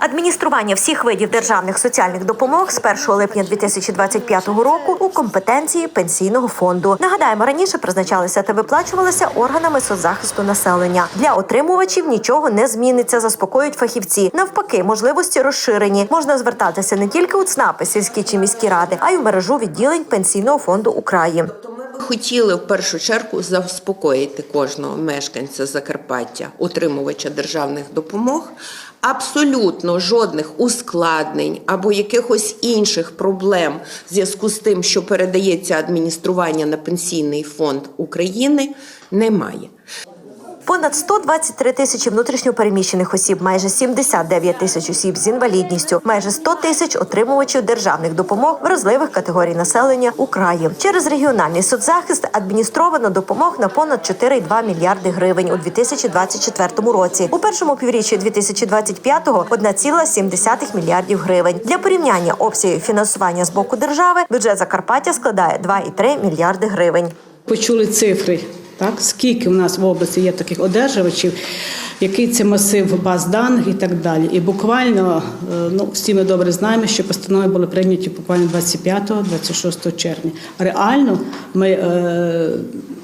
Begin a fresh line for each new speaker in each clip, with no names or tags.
Адміністрування всіх видів державних соціальних допомог з 1 липня 2025 року у компетенції пенсійного фонду. Нагадаємо, раніше призначалися та виплачувалися органами соцзахисту населення. Для отримувачів нічого не зміниться, заспокоюють фахівці. Навпаки, можливості розширені. Можна звертатися не тільки у ЦНАПи, сільські чи міські ради, а й у мережу відділень пенсійного фонду Украї.
Хотіли в першу чергу заспокоїти кожного мешканця Закарпаття, отримувача державних допомог. Абсолютно жодних ускладнень або якихось інших проблем в зв'язку з тим, що передається адміністрування на пенсійний фонд України, немає.
Понад 123 тисячі внутрішньопереміщених осіб, майже 79 тисяч осіб з інвалідністю, майже 100 тисяч отримувачів державних допомог вразливих категорій населення у краї. Через регіональний соцзахист адміністровано допомог на понад 4,2 мільярди гривень у 2024 році. У першому півріччі 2025-го – 1,7 мільярдів гривень. Для порівняння обсягів фінансування з боку держави бюджет Закарпаття складає 2,3 мільярди гривень.
почули цифри, так скільки в нас в області є таких одержувачів, який це масив баз даних і так далі. І буквально, е, ну всі ми добре знаємо, що постанови були прийняті буквально 25-26 червня. Реально ми, е,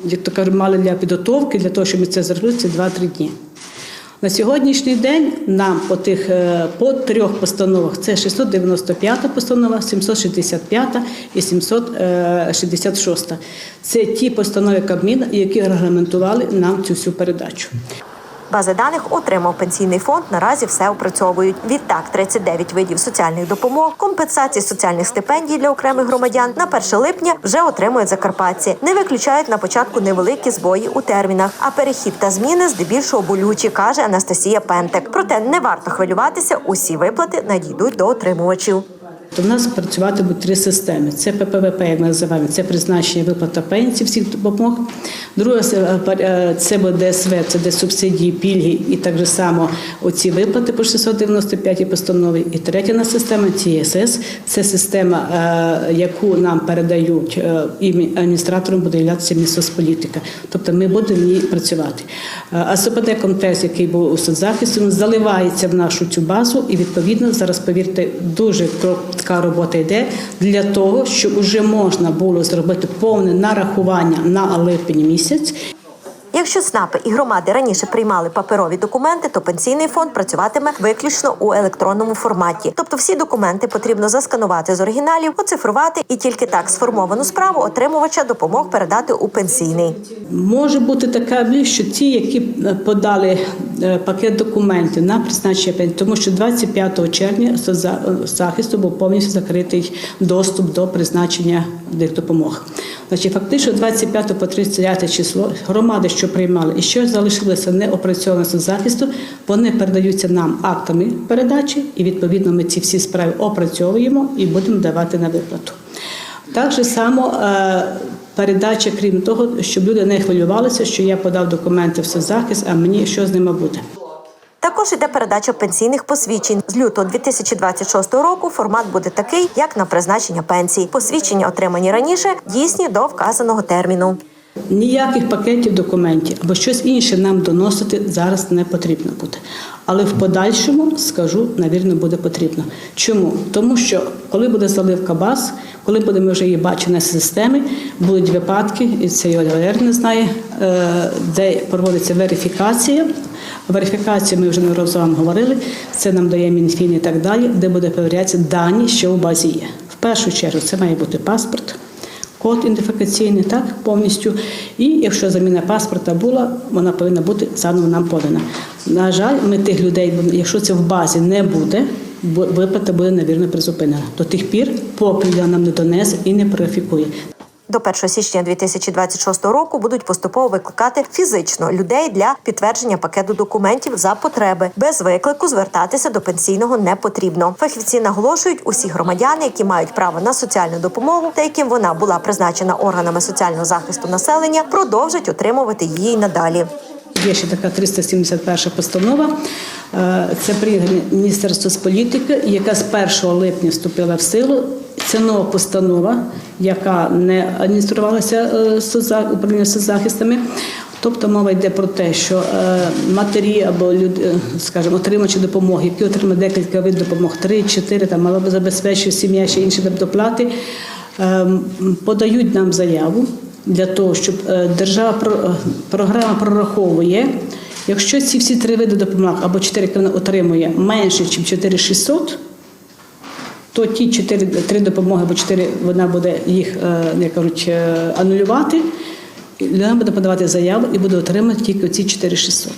як то кажуть, мали для підготовки, для того, щоб ми це зробили, це 2-3 дні. На сьогоднішній день нам по тих е, по трьох постановах це 695 постанова, 765 і 766. Це ті постанови Кабміна, які регламентували нам цю всю передачу.
Бази даних отримав пенсійний фонд. Наразі все опрацьовують. Відтак 39 видів соціальних допомог, компенсації соціальних стипендій для окремих громадян на 1 липня вже отримують закарпатці. Не виключають на початку невеликі збої у термінах. А перехід та зміни здебільшого болючі, каже Анастасія Пентек. Проте не варто хвилюватися. Усі виплати надійдуть до отримувачів.
То в нас працювати будуть три системи: це ППВП, як ми називаємо, це призначення виплата пенсій всіх допомог. Друга е, це буде ДСВ, це де субсидії, пільги і так же само оці виплати по 695 постанові. І третя система ТСС, це система, е, яку нам передають е, і адміністратором буде являтися Мінсоцполітика. Тобто ми будемо в ній працювати. А СПД контекст, який був у соцзахисті, заливається в нашу цю базу, і відповідно зараз повірте, дуже така робота йде для того, щоб вже можна було зробити повне нарахування на липень місяць.
Якщо СНАПи і громади раніше приймали паперові документи, то пенсійний фонд працюватиме виключно у електронному форматі. Тобто всі документи потрібно засканувати з оригіналів, оцифрувати і тільки так сформовану справу отримувача допомог передати у пенсійний.
Може бути така що ті, які подали е, пакет документів на призначення пенсії, тому що 25 червня соцзахисту був повністю закритий доступ до призначення допомог. Значить, фактично 25 по 39 число громади, що приймали і що залишилося неопрацьовано соцзахисту, вони передаються нам актами передачі, і відповідно ми ці всі справи опрацьовуємо і будемо давати на виплату. Так же само е, передача, крім того, щоб люди не хвилювалися, що я подав документи в соцзахист, а мені що з ними буде.
Також іде передача пенсійних посвідчень. З лютого 2026 року формат буде такий, як на призначення пенсій. Посвідчення, отримані раніше, дійсні до вказаного терміну.
Ніяких пакетів документів або щось інше нам доносити зараз не потрібно буде. Але в подальшому скажу, навірно, буде потрібно. Чому? Тому що коли буде заливка баз, коли будемо вже її бачити на системі, будуть випадки, і це і не знає, е, де проводиться верифікація. Верифікацію ми вже не разом вам говорили. Це нам дає Мінфін і так далі, де буде перевірятися дані, що у базі є. В першу чергу це має бути паспорт код ідентифікаційний, так повністю. І якщо заміна паспорта була, вона повинна бути заново нам подана. На жаль, ми тих людей, якщо це в базі не буде, виплата буде навірно призупинена до тих пір, поки вона нам не донесе і не верифікує.
До 1 січня 2026 року будуть поступово викликати фізично людей для підтвердження пакету документів за потреби. Без виклику звертатися до пенсійного не потрібно. Фахівці наголошують, усі громадяни, які мають право на соціальну допомогу та яким вона була призначена органами соціального захисту населення, продовжать отримувати її надалі.
Є ще така 371 постанова. Е, Це прийняла Міністерство з політики, яка з 1 липня вступила в силу. Це нова постанова, яка не адмініструвалася е, управлінням соцзахистами. Тобто мова йде про те, що е, матері або люди, е, скажімо, отримувачі допомоги, які отримують декілька видів допомог, три, чотири, там мало би забезпечує сім'я ще інші доплати, е, подають нам заяву для того, щоб держава програма прораховує. Якщо ці всі три види допомог або чотири які вона отримує менше, ніж 4600, то ті чотири три допомоги або чотири вона буде їх, е, як кажуть, е, анулювати. Вона буде подавати заяву і буде отримати тільки ці 4600.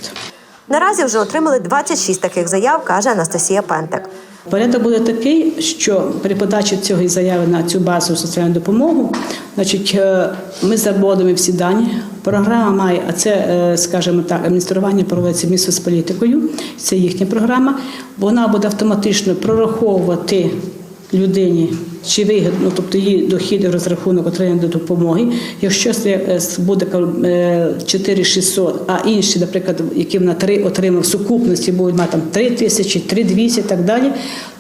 Наразі вже отримали 26 таких заяв, каже Анастасія Пентек.
Порядок буде такий, що при подачі цієї заяви на цю базову соціальну допомогу, значить, е, ми заводимо всі дані. Програма має, а це, скажімо так, адміністрування проводиться місто з політикою, це їхня програма. Вона буде автоматично прораховувати людині. Чи вигідно, тобто її дохід розрахунок отримання допомоги. Якщо це е, буде е, 4600, а інші, наприклад, які на 3 отримав в сукупності, будуть мати там 3 тисячі, 3 200 і так далі,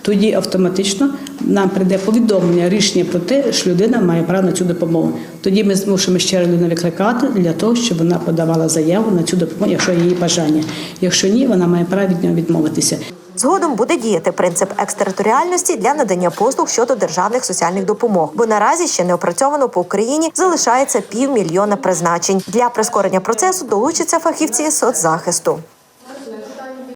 тоді автоматично нам прийде повідомлення, рішення про те, що людина має право на цю допомогу. Тоді ми змушуємо ще людину викликати для того, щоб вона подавала заяву на цю допомогу, якщо є її бажання. Якщо ні, вона має право від нього відмовитися.
Згодом буде діяти принцип екстериторіальності для надання послуг щодо державних соціальних допомог, бо наразі ще не опрацьовано по Україні залишається півмільйона призначень. Для прискорення процесу долучаться фахівці соцзахисту.